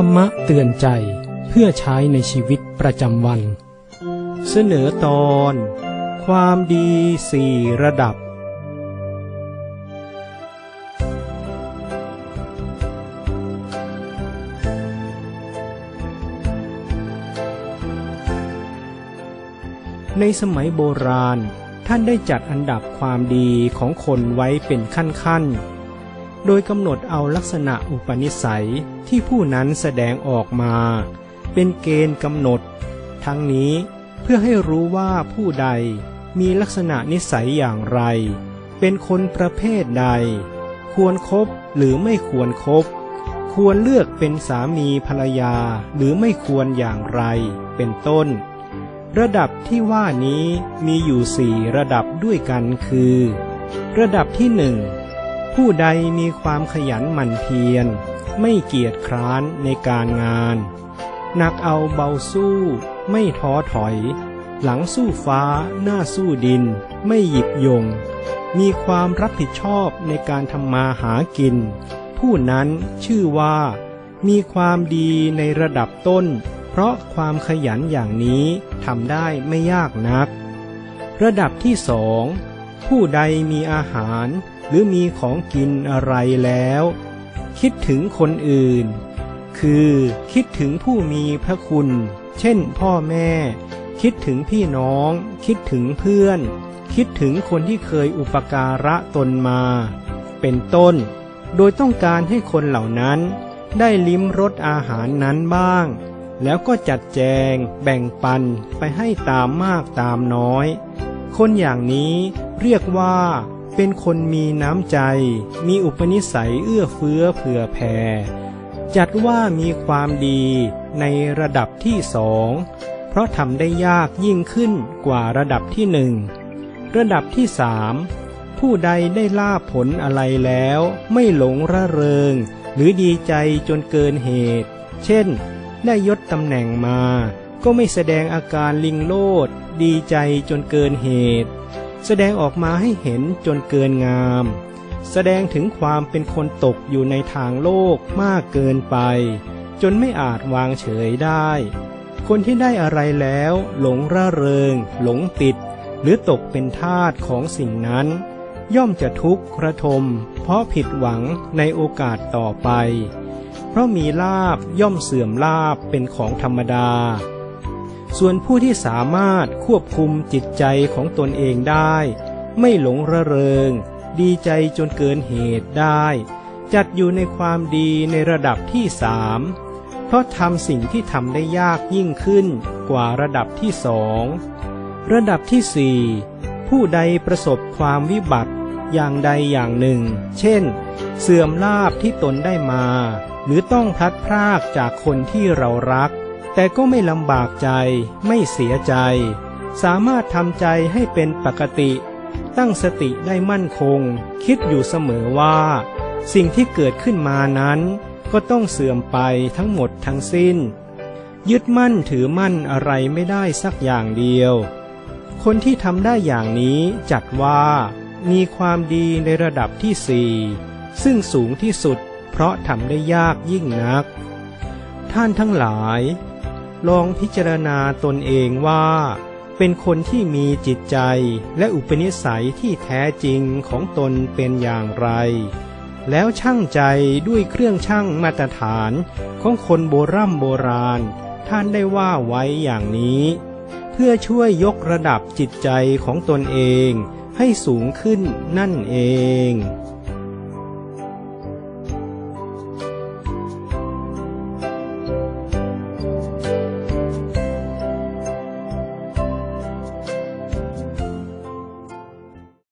รรมะเตือนใจเพื่อใช้ในชีวิตประจำวัน เสนอตอน ความดีสี่ระดับ ในสมัยโบราณ ท่านได้จัดอันดับความดีของคนไว้เป็นขั้นๆ โดยกำหนดเอาลักษณะอุปนิสัยที่ผู้นั้นแสดงออกมา เป็นเกณฑ์กำหนด ทั้งนี้เพื่อให้รู้ว่าผู้ใดมีลักษณะนิสัยอย่างไร เป็นคนประเภทใด ควรครบหรือไม่ควรครบควรเลือกเป็นสามีภรรยาหรือไม่ควรอย่างไร เป็นต้น ระดับที่ว่านี้มีอยู่สี่ระดับด้วยกันคือ ระดับที่หนึ่ง ผู้ใดมีความขยันหมั่นเพียร ไม่เกียจคร้านในการงานหนักเอาเบาสู้ ไม่ท้อถอย หลังสู้ฟ้าหน้าสู้ดิน ไม่หยิบยง มีความรับผิดชอบในการทำมาหากิน ผู้นั้นชื่อว่า มีความดีในระดับต้น เพราะความขยันอย่างนี้ทำได้ไม่ยากนัก ระดับที่สอง ผู้ใดมีอาหารหรือมีของกินอะไรแล้ว คิดถึงคนอื่น คือคิดถึงผู้มีพระคุณ เช่นพ่อแม่ คิดถึงพี่น้อง คิดถึงเพื่อน คิดถึงคนที่เคยอุปการะตนมา เป็นต้น โดยต้องการให้คนเหล่านั้น ได้ลิ้มรสอาหารนั้นบ้าง แล้วก็จัดแจง แบ่งปันไปให้ตามมากตามน้อย คนอย่างนี้เรียกว่าเป็นคนมีน้ำใจ มีอุปนิสัยเอื้อเฟื้อเผื่อแผ่ จัดว่ามีความดีในระดับที่สอง เพราะทำได้ยากยิ่งขึ้นกว่าระดับที่หนึ่ง ระดับที่สามผู้ใดได้ลาผลอะไรแล้ว ไม่หลงระเริง หรือดีใจจนเกินเหตุ เช่น ได้ยศตำแหน่งมา ก็ไม่แสดงอาการลิงโลด ดีใจจนเกินเหตุ แสดงออกมาให้เห็นจนเกินงาม แสดงถึงความเป็นคนตกอยู่ในทางโลกมากเกินไป จนไม่อาจวางเฉยได้ คนที่ได้อะไรแล้ว หลงระเริง หลงติด หรือตกเป็นทาสของสิ่งนั้น ย่อมจะทุกข์ระทม เพราะผิดหวังในโอกาสต่อไป เพราะมีลาบย่อมเสื่อมลาบเป็นของธรรมดา ส่วนผู้ที่สามารถควบคุมจิตใจของตนเองได้ ไม่หลงระเริง ดีใจจนเกินเหตุได้ จัดอยู่ในความดีในระดับที่สามเพราะทำสิ่งที่ทำได้ยากยิ่งขึ้นกว่าระดับที่สองระดับที่สี่ผู้ใดประสบความวิบัติอย่างใดอย่างหนึ่ง เช่น เสื่อมลาบที่ตนได้มา หรือต้องพลัดพรากจากคนที่เรารัก แต่ก็ไม่ลำบากใจไม่เสียใจ สามารถทำใจให้เป็นปกติ ตั้งสติได้มั่นคง คิดอยู่เสมอว่า สิ่งที่เกิดขึ้นมานั้น ก็ต้องเสื่อมไปทั้งหมดทั้งสิ้น ยึดมั่นถือมั่นอะไรไม่ได้สักอย่างเดียว คนที่ทำได้อย่างนี้จัดว่า มีความดีในระดับที่สี่ซึ่งสูงที่สุดเพราะทำได้ยากยิ่งนัก ท่านทั้งหลาย ลองพิจารณาตนเองว่า เป็นคนที่มีจิตใจและอุปนิสัยที่แท้จริงของตนเป็นอย่างไร แล้วช่างใจด้วยเครื่องช่างมาตรฐานของคนโบรโบราณ ท่านได้ว่าไว้อย่างนี้ เพื่อช่วยยกระดับจิตใจของตนเองให้สูงขึ้นนั่นเอง